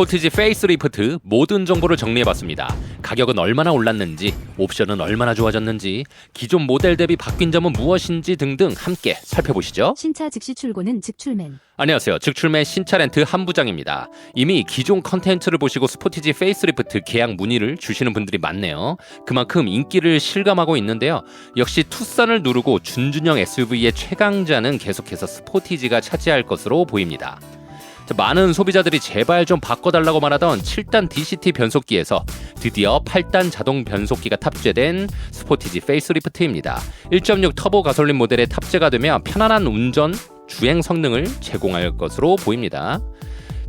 스포티지 페이스리프트 모든 정보를 정리해봤습니다. 가격은 얼마나 올랐는지, 옵션은 얼마나 좋아졌는지, 기존 모델 대비 바뀐 점은 무엇인지 등등 함께 살펴보시죠. 신차 즉시 출고는 즉출맨. 안녕하세요. 즉출매 신차 렌트 한부장입니다. 이미 기존 컨텐츠를 보시고 스포티지 페이스리프트 계약 문의를 주시는 분들이 많네요. 그만큼 인기를 실감하고 있는데요. 역시 투싼을 누르고 준준형 SUV의 최강자는 계속해서 스포티지가 차지할 것으로 보입니다. 자, 많은 소비자들이 제발 좀 바꿔달라고 말하던 7단 DCT 변속기에서 드디어 8단 자동 변속기가 탑재된 스포티지 페이스리프트입니다. 1.6 터보 가솔린 모델에 탑재가 되며 편안한 운전, 주행 성능을 제공할 것으로 보입니다.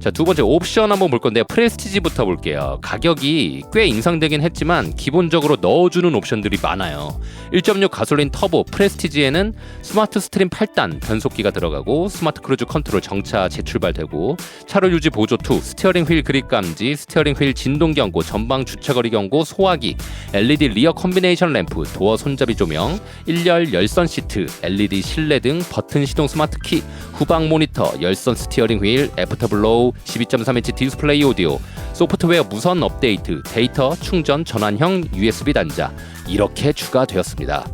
자, 두 번째 옵션 한번 볼 건데요. 프레스티지부터 볼게요. 가격이 꽤 인상되긴 했지만 기본적으로 넣어주는 옵션들이 많아요. 1.6 가솔린 터보 프레스티지에는 스마트 스트림 8단 변속기가 들어가고 스마트 크루즈 컨트롤 정차 재출발되고 차로 유지 보조 2, 스티어링 휠 그립 감지, 스티어링 휠 진동 경고, 전방 주차거리 경고, 소화기, LED 리어 콤비네이션 램프, 도어 손잡이 조명, 1열 열선 시트, LED 실내 등 버튼 시동 스마트 키, 후방 모니터, 열선 스티어링 휠, 애프터블로우, 12.3인치 디스플레이 오디오, 소프트웨어 무선 업데이트, 데이터 충전 전환형 USB 단자 이렇게 추가되었습니다.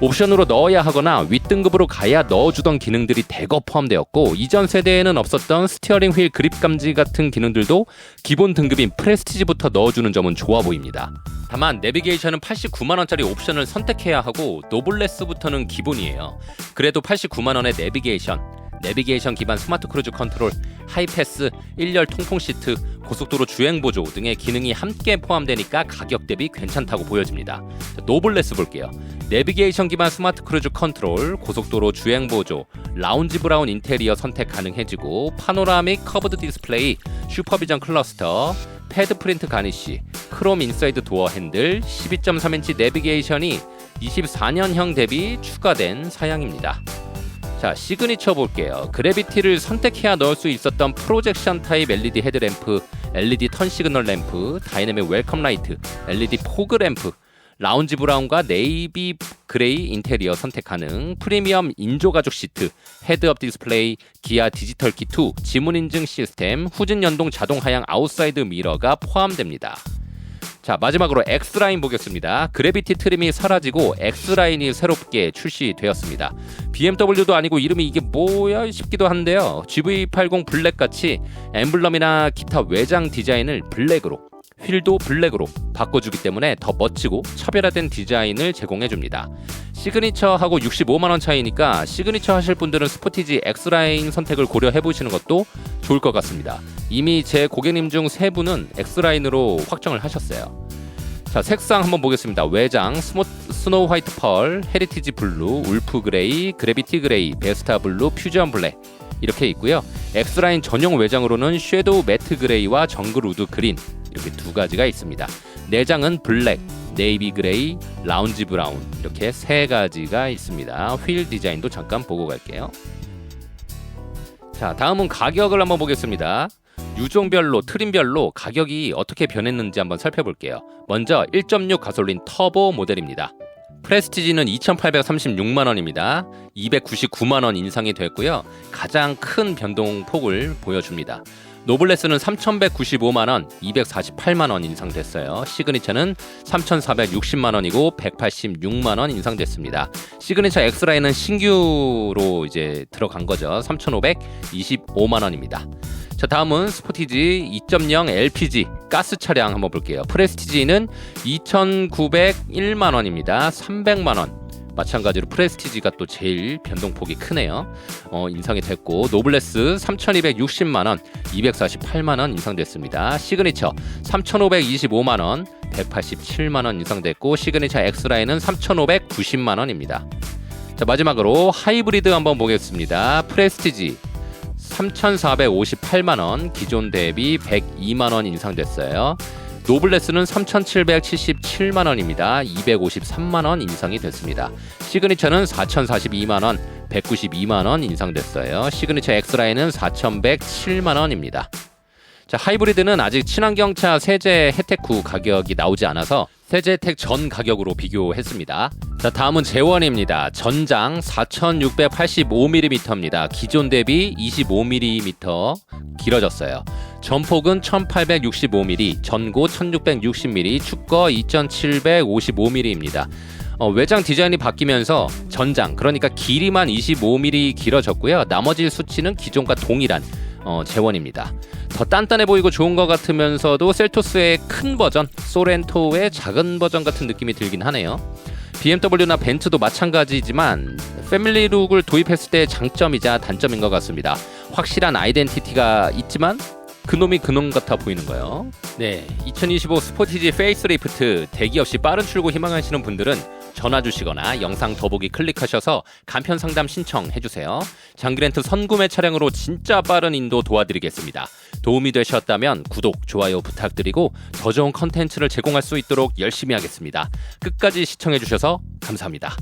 옵션으로 넣어야 하거나 윗등급으로 가야 넣어주던 기능들이 대거 포함되었고 이전 세대에는 없었던 스티어링 휠 그립 감지 같은 기능들도 기본 등급인 프레스티지부터 넣어주는 점은 좋아 보입니다. 다만 내비게이션은 89만 원짜리 옵션을 선택해야 하고 노블레스부터는 기본이에요. 그래도 89만 원의 내비게이션, 내비게이션 기반 스마트 크루즈 컨트롤, 하이패스, 1열 통풍 시트, 고속도로 주행 보조 등의 기능이 함께 포함되니까 가격 대비 괜찮다고 보여집니다. 자, 노블레스 볼게요. 내비게이션 기반 스마트 크루즈 컨트롤, 고속도로 주행 보조, 라운지 브라운 인테리어 선택 가능해지고 파노라믹 커브드 디스플레이, 슈퍼비전 클러스터, 패드 프린트 가니쉬, 크롬 인사이드 도어 핸들, 12.3인치 내비게이션이 24년형 대비 추가된 사양입니다. 자, 시그니처 볼게요. 그래비티를 선택해야 넣을 수 있었던 프로젝션 타입 LED 헤드램프, LED 턴 시그널 램프, 다이내믹 웰컴 라이트, LED 포그 램프, 라운지 브라운과 네이비 그레이 인테리어 선택 가능, 프리미엄 인조 가죽 시트, 헤드업 디스플레이, 기아 디지털 키2, 지문 인증 시스템, 후진 연동 자동 하향 아웃사이드 미러가 포함됩니다. 자 마지막으로 X라인 보겠습니다. 그래비티 트림이 사라지고 X라인이 새롭게 출시되었습니다. BMW도 아니고 이름이 이게 뭐야 싶기도 한데요. GV80 블랙 같이 엠블럼이나 기타 외장 디자인을 블랙으로 휠도 블랙으로 바꿔주기 때문에 더 멋지고 차별화된 디자인을 제공해줍니다. 시그니처하고 65만 원 차이니까 시그니처 하실 분들은 스포티지 X라인 선택을 고려해 보시는 것도 좋을 것 같습니다. 이미 제 고객님 중 세 분은 X라인으로 확정을 하셨어요. 자 색상 한번 보겠습니다. 외장 스모, 스노우 화이트 펄, 헤리티지 블루, 울프 그레이, 그래비티 그레이, 베스타 블루, 퓨전 블랙 이렇게 있고요. X라인 전용 외장으로는 섀도우 매트 그레이와 정글 우드 그린 이렇게 두 가지가 있습니다. 내장은 블랙, 네이비 그레이, 라운지 브라운 이렇게 세 가지가 있습니다. 휠 디자인도 잠깐 보고 갈게요. 자, 다음은 가격을 한번 보겠습니다. 유종별로 트림별로 가격이 어떻게 변했는지 한번 살펴볼게요. 먼저 1.6 가솔린 터보 모델입니다. 프레스티지는 2,836만 원입니다. 299만 원 인상이 됐고요. 가장 큰 변동폭을 보여줍니다. 노블레스는 3,195만 원, 248만 원 인상됐어요. 시그니처는 3,460만 원이고 186만 원 인상됐습니다. 시그니처 X라인은 신규로 이제 들어간 거죠. 3,525만 원입니다. 자 다음은 스포티지 2.0 LPG 가스 차량 한번 볼게요. 프레스티지는 2,901만 원입니다. 300만 원. 마찬가지로 프레스티지가 또 제일 변동폭이 크네요. 어, 인상이 됐고 노블레스 3,260만 원, 248만 원 인상됐습니다. 시그니처 3,525만 원, 187만 원 인상됐고 시그니처 X라인은 3,590만 원입니다. 자 마지막으로 하이브리드 한번 보겠습니다. 프레스티지 3,458만 원, 기존 대비 102만 원 인상됐어요. 노블레스는 3,777만 원입니다. 253만 원 인상이 됐습니다. 시그니처는 4,042만 원, 192만 원 인상됐어요. 시그니처 X라인은 4,107만 원입니다. 자, 하이브리드는 아직 친환경차 세제 혜택 후 가격이 나오지 않아서 세제 혜택 전 가격으로 비교했습니다. 자, 다음은 재원입니다. 전장 4,685mm입니다. 기존 대비 25mm 길어졌어요. 전폭은 1865mm, 전고 1660mm, 축거 2755mm입니다. 어, 외장 디자인이 바뀌면서 전장 그러니까 길이만 25mm 길어졌고요. 나머지 수치는 기존과 동일한 어, 재원입니다. 더 단단해 보이고 좋은 것 같으면서도 셀토스의 큰 버전, 소렌토의 작은 버전 같은 느낌이 들긴 하네요. BMW나 벤츠도 마찬가지지만 패밀리 룩을 도입했을 때의 장점이자 단점인 것 같습니다. 확실한 아이덴티티가 있지만 그놈이 그놈 같아 보이는 거예요. 네, 2025 스포티지 페이스리프트 대기 없이 빠른 출고 희망하시는 분들은 전화 주시거나 영상 더보기 클릭하셔서 간편 상담 신청해 주세요. 장그랜트 선구매 차량으로 진짜 빠른 인도 도와드리겠습니다. 도움이 되셨다면 구독, 좋아요 부탁드리고 더 좋은 컨텐츠를 제공할 수 있도록 열심히 하겠습니다. 끝까지 시청해 주셔서 감사합니다.